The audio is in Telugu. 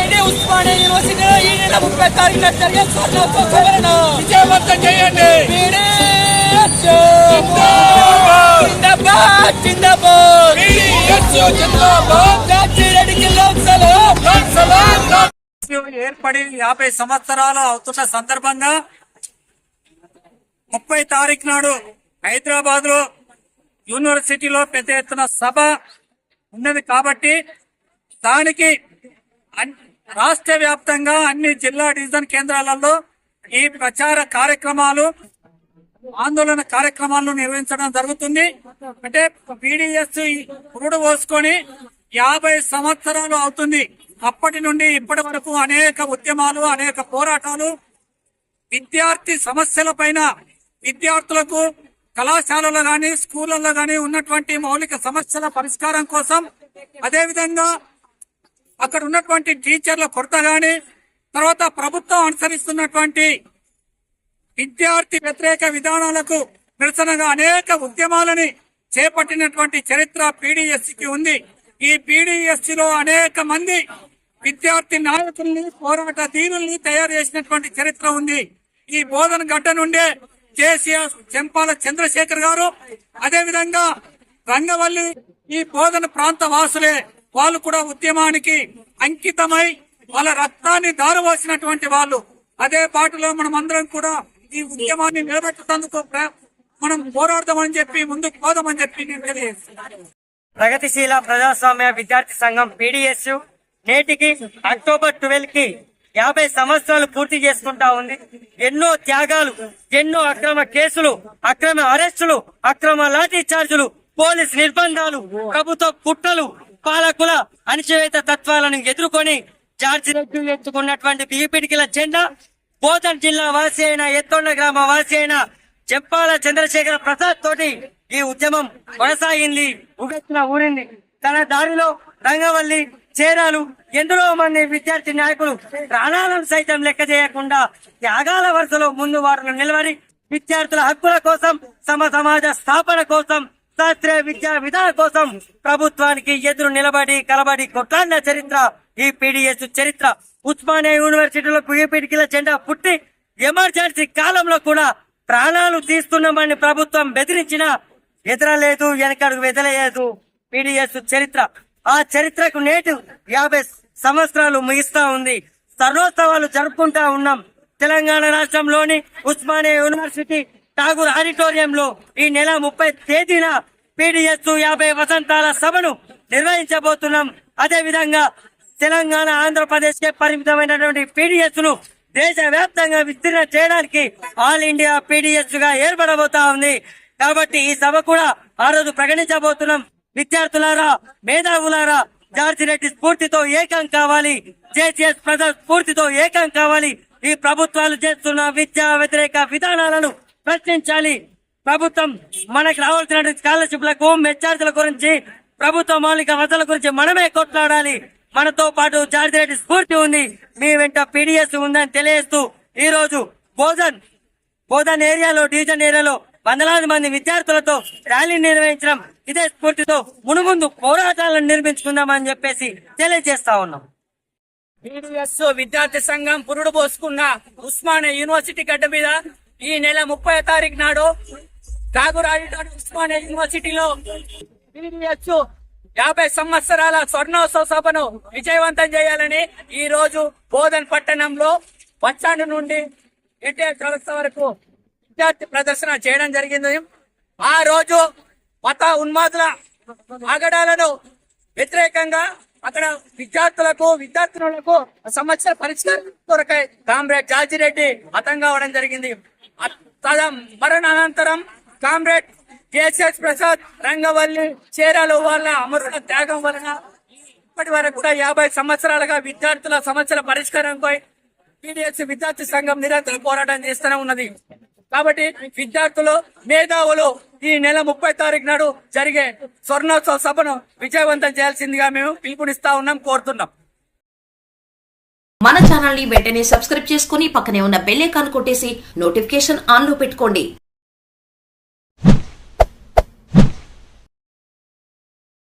ఇది ఉస్మానియా యూనివర్సిటీలో ఈ నెల ముప్పై తారీఖున జరిగే స్వర్ణోత్సవ సభలను విజయవంతం చేయండి. జిందాబాద్. జిందాబాద్ జార్జిరెడ్డికి లోక్ సలాం ఏర్పడి యాభై సంవత్సరాలు అవుతున్న సందర్భంగా ముప్పై తారీఖు నాడు హైదరాబాద్లో యూనివర్సిటీలో పెద్ద ఎత్తున సభ ఉన్నది కాబట్టి దానికి అన్- రాష్ట్ర వ్యాప్తంగా అన్ని జిల్లా డివిజన్ కేంద్రాలలో ఈ ప్రచార కార్యక్రమాలు ఆందోళన కార్యక్రమాలను నిర్వహించడం జరుగుతుంది. అంటే పీడిఎస్ పురుడు పోసుకొని యాభై సంవత్సరాలు అవుతుంది. అప్పటి నుండి ఇప్పటి వరకు అనేక ఉద్యమాలు అనేక పోరాటాలు విద్యార్థి సమస్యల పైన విద్యార్థులకు కళాశాలలో గాని స్కూళ్ళల్లో గాని ఉన్నటువంటి మౌలిక సమస్యల పరిష్కారం కోసం అదేవిధంగా అక్కడ ఉన్నటువంటి టీచర్ల కొరత గాని తర్వాత ప్రభుత్వం అనుసరిస్తున్నటువంటి విద్యార్థి వ్యతిరేక విధానాలకు నిరసనగా అనేక ఉద్యమాలని చేపట్టినటువంటి చరిత్ర పీడిఎస్సికి ఉంది. ఈ పీడిఎస్సిలో అనేక మంది విద్యార్థి నాయకుల్ని పోరాట దీనుల్ని తయారు చేసినటువంటి చరిత్ర ఉంది. ఈ బోధన గడ్డ నుండే కేసీఆర్ చెంపాల చంద్రశేఖర్ గారు. అదేవిధంగా రంగవల్లి ఈ బోధన ప్రాంత వాసులే. వాళ్ళు కూడా ఉద్యమానికి అంకితమై వాళ్ళ రక్తాన్ని దారవోసినటువంటి వాళ్ళు. అదే బాటలో మనం అందరం కూడా ఈ ఉద్యమాన్ని నిలబెట్టేందుకు మనం పోరాడదామని చెప్పి ముందుకు పోదామని చెప్పి నేను తెలియజేస్తున్నాను. ప్రగతిశీల ప్రజాస్వామ్య విద్యార్థి సంఘం పీడిఎస్ నేటికి అక్టోబర్ ట్వెల్వ్కి యాభై సంవత్సరాలు పూర్తి చేసుకుంటా ఉంది. ఎన్నో త్యాగాలు ఎన్నో అక్రమ కేసులు అక్రమ అరెస్టులు అక్రమ లాఠీ చార్జులు పోలీస్ నిర్బంధాలు ప్రభుత్వ కుట్రలు పాలకుల అణచివేత తత్వాలను ఎదుర్కొని జార్జి రెడ్డి ఎత్తుకున్నటువంటి బీపీడికిల జెండా బోధన్ జిల్లా వాసి అయిన ఎత్తొండ గ్రామ వాసి అయిన చెప్పాల చంద్రశేఖర ప్రసాద్ తోటి ఈ ఉద్యమం కొనసాగింది ఉగెత్తున ఊరింది తన దారిలో రంగవల్లి చేరాలు. ఎందరో మంది విద్యార్థి నాయకులు ప్రాణాలను సైతం లెక్క చేయకుండా త్యాగాల వరుసలో ముందు వారిని నిలబడి విద్యార్థుల హక్కుల కోసం సమ సమాజ స్థాపన కోసం శాస్త్రీయ విద్యా విధానం కోసం ప్రభుత్వానికి ఎదురు నిలబడి కలబడి కొట్లాడిన చరిత్ర ఈ పీడిఎస్ చరిత్ర. ఉస్మానియా యూనివర్సిటీలో పీడికిల జెండా పుట్టి ఎమర్జెన్సీ కాలంలో కూడా ప్రాణాలు తీస్తున్నామని ప్రభుత్వం బెదిరించినా ఎదురలేదు వెనకడుగు వెదలేదు పీడిఎస్ చరిత్ర. ఆ చరిత్రకు నేటు యాభై సంవత్సరాలు ముగిస్తా ఉంది. స్వర్ణోత్సవాలు జరుపుకుంటా ఉన్నాం. తెలంగాణ రాష్ట్రంలోని ఉస్మానియా యూనివర్సిటీ ఠాగూర్ ఆడిటోరియంలో ఈ నెల ముప్పై తేదీన పీడిఎస్ యాభై వసంతాల సభను నిర్వహించబోతున్నాం. అదే విధంగా తెలంగాణ ఆంధ్రప్రదేశ్ కే పరిమితమైనటువంటి పీడిఎస్ను దేశ వ్యాప్తంగా విస్తీర్ణ చేయడానికి ఆల్ ఇండియా పీడిఎస్గా ఏర్పడబోతా ఉంది. కాబట్టి ఈ సభ కూడా ఆ రోజు ప్రకటించబోతున్నాం. విద్యార్థులారా మేధావులారా జార్జి రెడ్డి స్ఫూర్తితో ఏకం కావాలి జేసీఎస్ ప్రజా స్ఫూర్తితో ఏకం కావాలి. ఈ ప్రభుత్వాలు చేస్తున్న విద్యా వ్యతిరేక విధానాలను ప్రశ్నించాలి. ప్రభుత్వం మనకు రావాల్సిన స్కాలర్షిప్లకు మెచ్చార్జీల గురించి ప్రభుత్వ మౌలిక వసతుల గురించి మనమే కొట్లాడాలి. మనతో పాటు జార్జి రెడ్డి స్ఫూర్తి ఉంది. మీ వెంట పీడిఎస్ ఉందని తెలియజేస్తూ ఈ రోజు బోధన్ బోధన్ ఏరియాలో డివిజన్ ఏరియాలో వందలాది మంది విద్యార్థులతో ర్యాలీ నిర్వహించడం ఇదే స్ఫూర్తితో మునుముందు పోరాటాలను నిర్మించుకుందామని చెప్పేసి తెలియజేస్తా ఉన్నాం. పీడిఎస్ విద్యార్థి సంఘం పురుడు పోసుకున్న ఉస్మానియా యూనివర్సిటీ గడ్డ మీద ఈ నెల ముప్పై తారీఖు నాడు ఠాగూర్ ఉస్మానియా యూనివర్సిటీలో పీడిఎస్ యాభై సంవత్సరాల స్వర్ణోత్సవ సభను విజయవంతం చేయాలని ఈ రోజు బోధన్ పట్టణంలో బస్టాండ్ నుండి ఎటే చౌరస్తా వరకు విద్యార్థి ప్రదర్శన చేయడం జరిగింది. ఆ రోజు మత ఉన్మాదుల ఆగడాలను వ్యతిరేకంగా అక్కడ విద్యార్థులకు విద్యార్థినులకు సమస్యల పరిష్కారం కొరకై కామ్రేడ్ జార్జిరెడ్డి హతం కావడం జరిగింది. అ- మరణానంతరం కామ్రేడ్ కేసీఎస్ ప్రసాద్ రంగవల్లి చీరాలు వాళ్ళ అమరుల త్యాగం వలన ఇప్పటి వరకు కూడా యాభై సంవత్సరాలుగా విద్యార్థుల సమస్యల పరిష్కారంపై పీడిఎస్ విద్యార్థి సంఘం నిరంతరం పోరాటం చేస్తూనే ఉన్నది. కాబట్టి విద్యార్థులు మేధావులు ఈ నెల ముప్పై తారీఖు నాడు జరిగే స్వర్ణోత్సవ సభను విజయవంతం చేయాల్సిందిగా మేము పిలుపునిస్తా ఉన్నాం కోరుతున్నాం. మన ఛానల్ని వెంటనే సబ్స్క్రైబ్ చేసుకుని పక్కనే ఉన్న బెల్ ఐకాన్ కొట్టేసి నోటిఫికేషన్ ఆన్లో పెట్టుకోండి.